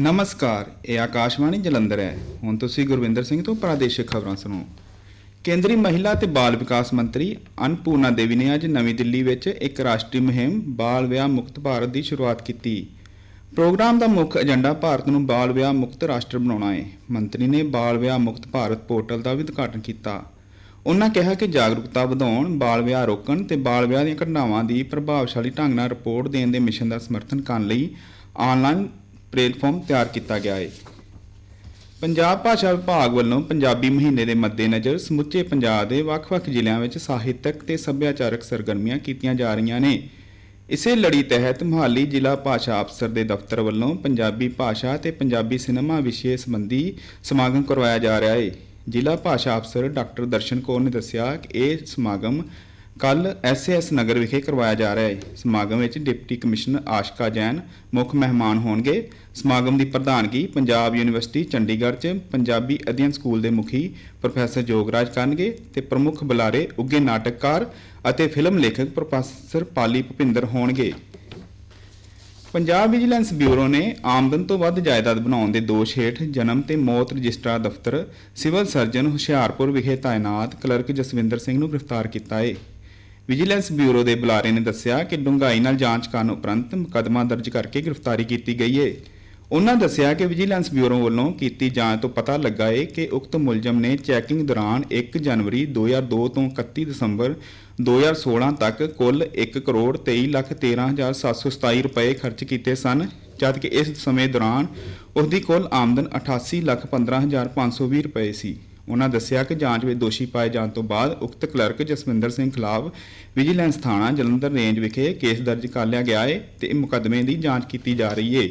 ਨਮਸਕਾਰ, ਇਹ ਆਕਾਸ਼ਵਾਣੀ ਜਲੰਧਰ ਹੈ। ਹੁਣ ਤੁਸੀਂ ਗੁਰਵਿੰਦਰ ਸਿੰਘ ਤੋਂ ਪ੍ਰਾਦੇਸ਼ਿਕ ਖਬਰਾਂ ਸੁਣੋ। ਕੇਂਦਰੀ ਮਹਿਲਾ ਤੇ ਬਾਲ ਵਿਕਾਸ ਮੰਤਰੀ ਅਨਪੂਰਨਾ ਦੇਵੀ ਨੇ ਅੱਜ ਨਵੀਂ ਦਿੱਲੀ ਵਿੱਚ ਇੱਕ ਰਾਸ਼ਟਰੀ ਮੁਹਿੰਮ, ਬਾਲ ਵਿਆਹ ਮੁਕਤ ਭਾਰਤ ਦੀ ਸ਼ੁਰੂਆਤ ਕੀਤੀ। ਪ੍ਰੋਗਰਾਮ ਦਾ ਮੁੱਖ ਏਜੰਡਾ ਭਾਰਤ ਨੂੰ ਬਾਲ ਵਿਆਹ ਮੁਕਤ ਰਾਸ਼ਟਰ ਬਣਾਉਣਾ ਹੈ। ਮੰਤਰੀ ਨੇ ਬਾਲ ਵਿਆਹ ਮੁਕਤ ਭਾਰਤ ਪੋਰਟਲ ਦਾ ਵੀ ਉਦਘਾਟਨ ਕੀਤਾ। ਉਹਨਾਂ ਕਿਹਾ ਕਿ ਜਾਗਰੂਕਤਾ ਵਧਾਉਣ, ਬਾਲ ਵਿਆਹ ਰੋਕਣ ਤੇ ਬਾਲ ਵਿਆਹ ਦੀਆਂ ਘਟਨਾਵਾਂ ਦੀ ਪ੍ਰਭਾਵਸ਼ਾਲੀ ਢੰਗ ਨਾਲ ਰਿਪੋਰਟ ਦੇਣ ਦੇ ਮਿਸ਼ਨ ਦਾ ਸਮਰਥਨ ਕਰਨ ਲਈ ਆਨਲਾਈਨ ਪਲੇਟਫਾਰਮ ਤਿਆਰ ਕੀਤਾ ਗਿਆ ਹੈ ਪੰਜਾਬ ਭਾਸ਼ਾ ਵਿਭਾਗ ਵੱਲੋਂ ਪੰਜਾਬੀ ਮਹੀਨੇ ਦੇ ਮੱਦੇਨਜ਼ਰ ਸਮੁੱਚੇ ਪੰਜਾਬ ਦੇ ਵੱਖ-ਵੱਖ ਜ਼ਿਲ੍ਹਿਆਂ ਵਿੱਚ ਸਾਹਿਤਕ ਤੇ ਸੱਭਿਆਚਾਰਕ ਸਰਗਰਮੀਆਂ ਕੀਤੀਆਂ ਜਾ ਰਹੀਆਂ ਨੇ। ਇਸੇ ਲੜੀ ਤਹਿਤ ਮੁਹਾਲੀ ਜ਼ਿਲ੍ਹਾ ਭਾਸ਼ਾ ਅਫਸਰ ਦੇ ਦਫ਼ਤਰ ਵੱਲੋਂ ਪੰਜਾਬੀ ਭਾਸ਼ਾ ਤੇ ਪੰਜਾਬੀ ਸਿਨੇਮਾ ਵਿਸ਼ੇ ਸੰਬੰਧੀ ਸਮਾਗਮ ਕਰਵਾਇਆ ਜਾ ਰਿਹਾ ਹੈ ਜ਼ਿਲ੍ਹਾ ਭਾਸ਼ਾ ਅਫਸਰ ਡਾਕਟਰ ਦਰਸ਼ਨ ਕੌਰ ਨੇ ਦੱਸਿਆ ਕਿ ਇਹ ਸਮਾਗਮ ਕੱਲ ਐਸਐਸ ਨਗਰ ਵਿਖੇ ਕਰਵਾਇਆ ਜਾ ਰਿਹਾ ਹੈ। ਸਮਾਗਮ ਵਿੱਚ ਡਿਪਟੀ ਕਮਿਸ਼ਨਰ ਆਸ਼ਕਾ ਜੈਨ ਮੁੱਖ ਮਹਿਮਾਨ ਹੋਣਗੇ। ਸਮਾਗਮ ਦੀ ਪ੍ਰਧਾਨਗੀ ਪੰਜਾਬ ਯੂਨੀਵਰਸਿਟੀ, ਚੰਡੀਗੜ੍ਹ 'ਚ ਪੰਜਾਬੀ ਅਧਿਐਨ ਸਕੂਲ ਦੇ ਮੁਖੀ ਪ੍ਰੋਫੈਸਰ ਜੋਗਰਾਜ ਕਰਨਗੇ ਤੇ ਪ੍ਰਮੁੱਖ ਬੁਲਾਰੇ ਉੱਗੇ ਨਾਟਕਕਾਰ ਅਤੇ ਫਿਲਮ ਲੇਖਕ ਪ੍ਰੋਫੈਸਰ ਪਾਲੀ ਭੁਪਿੰਦਰ ਹੋਣਗੇ। ਪੰਜਾਬ ਵਿਜੀਲੈਂਸ ਬਿਊਰੋ ਨੇ ਆਮਦਨ ਤੋਂ ਵੱਧ ਜਾਇਦਾਦ ਬਣਾਉਣ ਦੇ ਦੋਸ਼ ਹੇਠ ਜਨਮ ਤੇ ਮੌਤ ਰਜਿਸਟਰਾਰ ਦਫ਼ਤਰ ਸਿਵਲ ਸਰਜਨ ਹੁਸ਼ਿਆਰਪੁਰ ਵਿਖੇ ਤਾਇਨਾਤ ਕਲਰਕ ਜਸਵਿੰਦਰ ਸਿੰਘ ਨੂੰ ਗ੍ਰਿਫਤਾਰ ਕੀਤਾ ਹੈ। ਵਿਜੀਲੈਂਸ ਬਿਊਰੋ ਦੇ ਬੁਲਾਰੇ ਨੇ ਦੱਸਿਆ ਕਿ ਡੂੰਘਾਈ ਨਾਲ ਜਾਂਚ ਕਰਨ ਉਪਰੰਤ ਮੁਕੱਦਮਾ ਦਰਜ ਕਰਕੇ ਗ੍ਰਿਫਤਾਰੀ ਕੀਤੀ ਗਈ ਹੈ ਉਹਨਾਂ ਦੱਸਿਆ ਕਿ ਵਿਜੀਲੈਂਸ ਬਿਊਰੋ ਵੱਲੋਂ ਕੀਤੀ ਜਾਂਚ ਤੋਂ ਪਤਾ ਲੱਗਾ ਹੈ ਕਿ ਉਕਤ ਮੁਲਜ਼ਮ ਨੇ ਚੈਕਿੰਗ ਦੌਰਾਨ 1 ਜਨਵਰੀ 2002 ਤੋਂ 31 ਦਸੰਬਰ 2016 ਤੱਕ ਕੁੱਲ 1 ਕਰੋੜ 23 ਲੱਖ 13727 ਰੁਪਏ ਖਰਚ ਕੀਤੇ ਸਨ, ਜਦਕਿ ਇਸ ਸਮੇਂ ਦੌਰਾਨ ਉਸ ਦੀ ਕੁੱਲ ਆਮਦਨ 88 ਲੱਖ 15520 ਰੁਪਏ ਸੀ। ਉਹਨਾਂ ਦੱਸਿਆ ਕਿ ਜਾਂਚ ਵਿੱਚ ਦੋਸ਼ੀ ਪਾਏ ਜਾਣ ਤੋਂ ਬਾਅਦ ਉਕਤ ਕਲਰਕ ਜਸਵਿੰਦਰ ਸਿੰਘ ਖਿਲਾਫ ਵਿਜੀਲੈਂਸ ਥਾਣਾ ਜਲੰਧਰ ਰੇਂਜ ਵਿਖੇ ਕੇਸ ਦਰਜ ਕਰ ਲਿਆ ਗਿਆ ਹੈ ਤੇ ਮੁਕੱਦਮੇ ਦੀ ਜਾਂਚ ਕੀਤੀ ਜਾ ਰਹੀ ਹੈ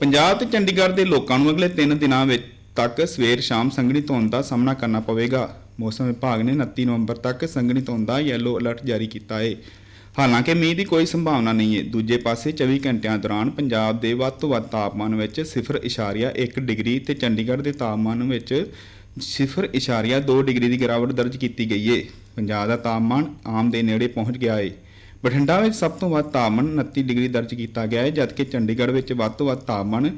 ਪੰਜਾਬ ਤੇ ਚੰਡੀਗੜ੍ਹ ਦੇ ਲੋਕਾਂ ਨੂੰ ਅਗਲੇ 3 ਦਿਨਾਂ ਵਿੱਚ ਤੱਕ ਸਵੇਰ ਸ਼ਾਮ ਸੰਘਣੀ ਧੁੰਦ ਦਾ ਸਾਹਮਣਾ ਕਰਨਾ ਪਵੇਗਾ। ਮੌਸਮ ਵਿਭਾਗ ਨੇ 29 ਨਵੰਬਰ ਤੱਕ ਸੰਘਣੀ ਧੁੰਦ ਦਾ ਯੈਲੋ ਅਲਰਟ ਜਾਰੀ ਕੀਤਾ ਹੈ ਹਾਲਾਂਕਿ ਮੀਂਹ ਦੀ ਕੋਈ ਸੰਭਾਵਨਾ ਨਹੀਂ ਹੈ ਦੂਜੇ ਪਾਸੇ 24 ਘੰਟਿਆਂ ਦੌਰਾਨ ਪੰਜਾਬ ਦੇ ਵੱਧ ਤੋਂ ਵੱਧ ਤਾਪਮਾਨ ਵਿੱਚ 0.1 ਡਿਗਰੀ ਤੇ ਚੰਡੀਗੜ੍ਹ ਦੇ ਤਾਪਮਾਨ ਵਿੱਚ 0.2 ਡਿਗਰੀ ਦੀ ਗਿਰਾਵਟ ਦਰਜ ਕੀਤੀ ਗਈ ਹੈ ਪੰਜਾਬ ਦਾ ਤਾਪਮਾਨ ਆਮ ਦੇ ਨੇੜੇ ਪਹੁੰਚ ਗਿਆ ਹੈ ਬਠਿੰਡਾ ਵਿੱਚ ਸਭ ਤੋਂ ਵੱਧ ਤਾਪਮਾਨ 29 ਡਿਗਰੀ ਦਰਜ ਕੀਤਾ ਗਿਆ ਹੈ ਜਦਕਿ ਚੰਡੀਗੜ੍ਹ ਵਿੱਚ ਵੱਧ ਤੋਂ ਵੱਧ ਤਾਪਮਾਨ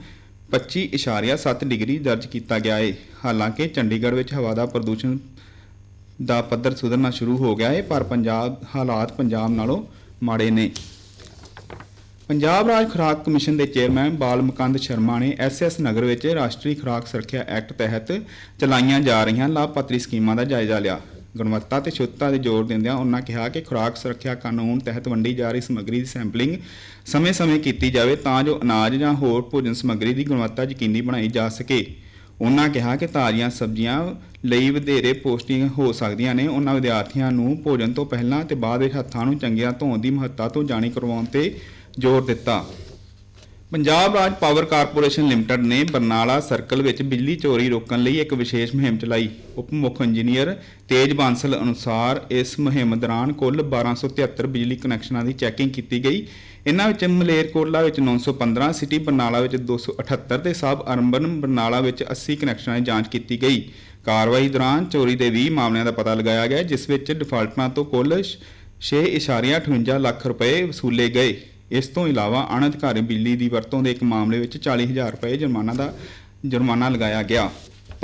25.7 ਡਿਗਰੀ ਦਰਜ ਕੀਤਾ ਗਿਆ ਹੈ ਹਾਲਾਂਕਿ ਚੰਡੀਗੜ੍ਹ ਵਿੱਚ ਹਵਾ ਦਾ ਪ੍ਰਦੂਸ਼ਣ ਦਾ ਪੱਧਰ ਸੁਧਰਨਾ ਸ਼ੁਰੂ ਹੋ ਗਿਆ ਹੈ ਪਰ ਪੰਜਾਬ ਹਾਲਾਤ ਪੰਜਾਬ ਨਾਲੋਂ ਮਾੜੇ ਨੇ। ਪੰਜਾਬ ਰਾਜ ਖੁਰਾਕ ਕਮਿਸ਼ਨ ਦੇ ਚੇਅਰਮੈਨ ਬਾਲ ਮੁਕੰਦ ਸ਼ਰਮਾ ਨੇ ਐਸਐਸ ਨਗਰ ਵਿੱਚ ਰਾਸ਼ਟਰੀ ਖੁਰਾਕ ਸੁਰੱਖਿਆ ਐਕਟ ਤਹਿਤ ਚਲਾਈਆਂ ਜਾ ਰਹੀਆਂ ਲਾਭਪਾਤਰੀ ਸਕੀਮਾਂ ਦਾ ਜਾਇਜ਼ਾ ਲਿਆ। ਗੁਣਵੱਤਾ ਤੇ ਸ਼ੁੱਧਤਾ ਤੇ ਜ਼ੋਰ ਦਿੰਦਿਆਂ ਉਹਨਾਂ ਕਿਹਾ ਕਿ ਖੁਰਾਕ ਸੁਰੱਖਿਆ ਕਾਨੂੰਨ ਤਹਿਤ ਵੰਡੀ ਜਾ ਰਹੀ ਸਮੱਗਰੀ ਦੀ ਸੈਂਪਲਿੰਗ ਸਮੇਂ-ਸਮੇਂ ਕੀਤੀ ਜਾਵੇ ਤਾਂ ਜੋ ਅਨਾਜ ਜਾਂ ਹੋਰ ਭੋਜਨ ਸਮੱਗਰੀ ਦੀ ਗੁਣਵੱਤਾ ਯਕੀਨੀ ਬਣਾਈ ਜਾ ਸਕੇ। ਉਹਨਾਂ ਕਿਹਾ ਕਿ ਤਾਜ਼ੀਆਂ ਸਬਜ਼ੀਆਂ ਲਈ ਵਧੇਰੇ ਪੋਸਟਿੰਗ ਹੋ ਸਕਦੀਆਂ ਨੇ। ਉਹਨਾਂ ਵਿਦਿਆਰਥੀਆਂ ਨੂੰ ਭੋਜਨ ਤੋਂ ਪਹਿਲਾਂ ਤੇ ਬਾਅਦ ਵਿੱਚ ਹੱਥਾਂ ਨੂੰ ਚੰਗੀਆਂ ਧੋਣ ਦੀ ਮਹੱਤਤਾ ਤੋਂ ਜਾਣੀ ਕਰਵਾਉਣ ਤੇ ਜ਼ੋਰ ਦਿੱਤਾ। ਪੰਜਾਬ ਰਾਜ ਪਾਵਰ ਕਾਰਪੋਰੇਸ਼ਨ ਲਿਮਟਿਡ ਨੇ ਬਰਨਾਲਾ ਸਰਕਲ ਵਿੱਚ ਬਿਜਲੀ ਚੋਰੀ ਰੋਕਣ ਲਈ ਇੱਕ ਵਿਸ਼ੇਸ਼ ਮੁਹਿੰਮ ਚਲਾਈ। ਉਪ ਮੁੱਖ ਇੰਜੀਨੀਅਰ ਤੇਜ ਬਾਂਸਲ ਅਨੁਸਾਰ ਇਸ ਮੁਹਿੰਮ ਦੌਰਾਨ ਕੁੱਲ 1273 ਬਿਜਲੀ ਕਨੈਕਸ਼ਨਾਂ ਦੀ ਚੈਕਿੰਗ ਕੀਤੀ ਗਈ। ਇਨ੍ਹਾਂ ਵਿੱਚ ਮਲੇਰਕੋਟਲਾ ਵਿੱਚ 915 ਸਿਟੀ ਬਰਨਾਲਾ ਵਿੱਚ 278 ਤੇ ਸਬ ਅਰਬਨ ਬਰਨਾਲਾ ਵਿੱਚ 80 ਕਨੈਕਸ਼ਨਾਂ ਦੀ ਜਾਂਚ ਕੀਤੀ ਗਈ। ਕਾਰਵਾਈ ਦੌਰਾਨ ਚੋਰੀ ਦੇ 20 ਮਾਮਲਿਆਂ ਦਾ ਪਤਾ ਲਗਾਇਆ ਗਿਆ, ਜਿਸ ਵਿੱਚ ਡਿਫਾਲਟਰਾਂ ਤੋਂ ਕੁੱਲ 6.58 ਲੱਖ ਰੁਪਏ ਵਸੂਲੇ ਗਏ। ਇਸ ਤੋਂ ਇਲਾਵਾ ਅਣਅਧਿਕਾਰੀ ਬਿਜਲੀ ਦੀ ਵਰਤੋਂ ਦੇ ਇੱਕ ਮਾਮਲੇ ਵਿੱਚ 40000 ਰੁਪਏ ਜੁਰਮਾਨਾ ਦਾ ਜੁਰਮਾਨਾ ਲਗਾਇਆ ਗਿਆ।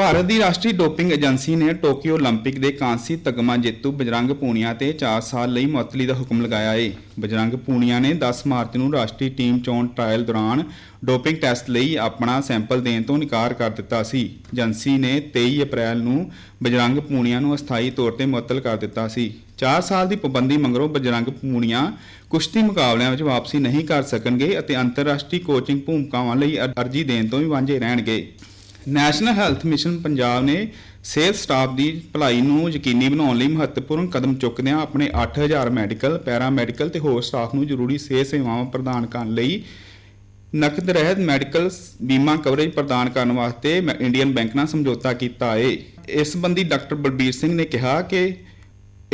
ਭਾਰਤ ਦੀ ਰਾਸ਼ਟਰੀ ਡੋਪਿੰਗ ਏਜੰਸੀ ਨੇ ਟੋਕੀਓ 올림픽 ਦੇ ਕਾਂਸੀ ਤਗਮਾ ਜੇਤੂ ਬਜਰੰਗ ਪੂਨੀਆ ਤੇ 4 ਸਾਲ ਲਈ ਮੁਅੱਤਲੀ ਦਾ ਹੁਕਮ ਲਗਾਇਆ ਹੈ ਬਜਰੰਗ ਪੂਨੀਆ ਨੇ 10 ਮਾਰਚ ਨੂੰ ਰਾਸ਼ਟਰੀ ਟੀਮ ਚੋਣ ਟ੍ਰਾਇਲ ਦੌਰਾਨ ਡੋਪਿੰਗ ਟੈਸਟ ਲਈ ਆਪਣਾ ਸੈਂਪਲ ਦੇਣ ਤੋਂ ਇਨਕਾਰ ਕਰ ਦਿੱਤਾ ਸੀ ਏਜੰਸੀ ਨੇ 23 ਅਪ੍ਰੈਲ ਨੂੰ ਬਜਰੰਗ ਪੂਨੀਆ ਨੂੰ ਅਸਥਾਈ ਤੌਰ ਤੇ ਮੁਅੱਤਲ ਕਰ ਦਿੱਤਾ ਸੀ 4 ਸਾਲ ਦੀ ਪਾਬੰਦੀ ਮਗਰੋਂ ਬਜਰੰਗ ਪੂਨੀਆ ਕੁਸ਼ਤੀ ਮੁਕਾਬਲਿਆਂ ਵਿੱਚ ਵਾਪਸੀ ਨਹੀਂ ਕਰ ਸਕਣਗੇ ਅਤੇ ਅੰਤਰਰਾਸ਼ਟਰੀ ਕੋਚਿੰਗ ਭੂਮਿਕਾਵਾਂ ਲਈ ਅਰ- ਅਰਜ਼ੀ ਦੇਣ ਤੋਂ ਵੀ ਵਾਂਝੇ ਰਹਿਣਗੇ ਨੈਸ਼ਨਲ ਹੈਲਥ ਮਿਸ਼ਨ ਪੰਜਾਬ ਨੇ ਸਿਹਤ ਸਟਾਫ ਦੀ ਭਲਾਈ ਨੂੰ ਯਕੀਨੀ ਬਣਾਉਣ ਲਈ ਮਹੱਤਵਪੂਰਨ ਕਦਮ ਚੁੱਕਦਿਆਂ ਆਪਣੇ 8000 ਮੈਡੀਕਲ ਪੈਰਾ ਮੈਡੀਕਲ ਤੇ ਹੋਰ ਸਟਾਫ ਨੂੰ ਜ਼ਰੂਰੀ ਸਿਹਤ ਸੇਵਾਵਾਂ ਪ੍ਰਦਾਨ ਕਰਨ ਲਈ ਨਕਦ ਰਹਿਤ ਮੈਡੀਕਲ ਬੀਮਾ ਕਵਰੇਜ ਪ੍ਰਦਾਨ ਕਰਨ ਵਾਸਤੇ ਮੈਂ- ਇੰਡੀਅਨ ਬੈਂਕ ਨਾਲ ਸਮਝੌਤਾ ਕੀਤਾ ਹੈ ਇਸ ਸੰਬੰਧੀ ਡਾਕਟਰ ਬਲਬੀਰ ਸਿੰਘ ਨੇ ਕਿਹਾ ਕਿ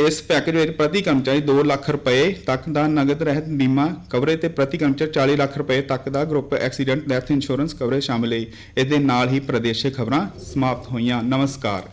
ਇਸ ਪੈਕੇਜ ਵਿੱਚ ਪ੍ਰਤੀ ਕਰਮਚਾਰੀ 2 ਲੱਖ ਰੁਪਏ ਤੱਕ ਦਾ ਨਗਦ ਰਹਿਤ ਬੀਮਾ ਕਵਰੇਜ ਤੇ ਪ੍ਰਤੀ ਕਰਮਚਾਰੀ 40 ਲੱਖ ਰੁਪਏ ਤੱਕ ਦਾ group accident death insurance coverage ਸ਼ਾਮਿਲ ਹੈ। ਇਸ ਦੇ ਨਾਲ ਹੀ ਪ੍ਰਦੇਸ਼ਿਕ ਖਬਰਾਂ ਸਮਾਪਤ ਹੋਈਆਂ। ਨਮਸਕਾਰ।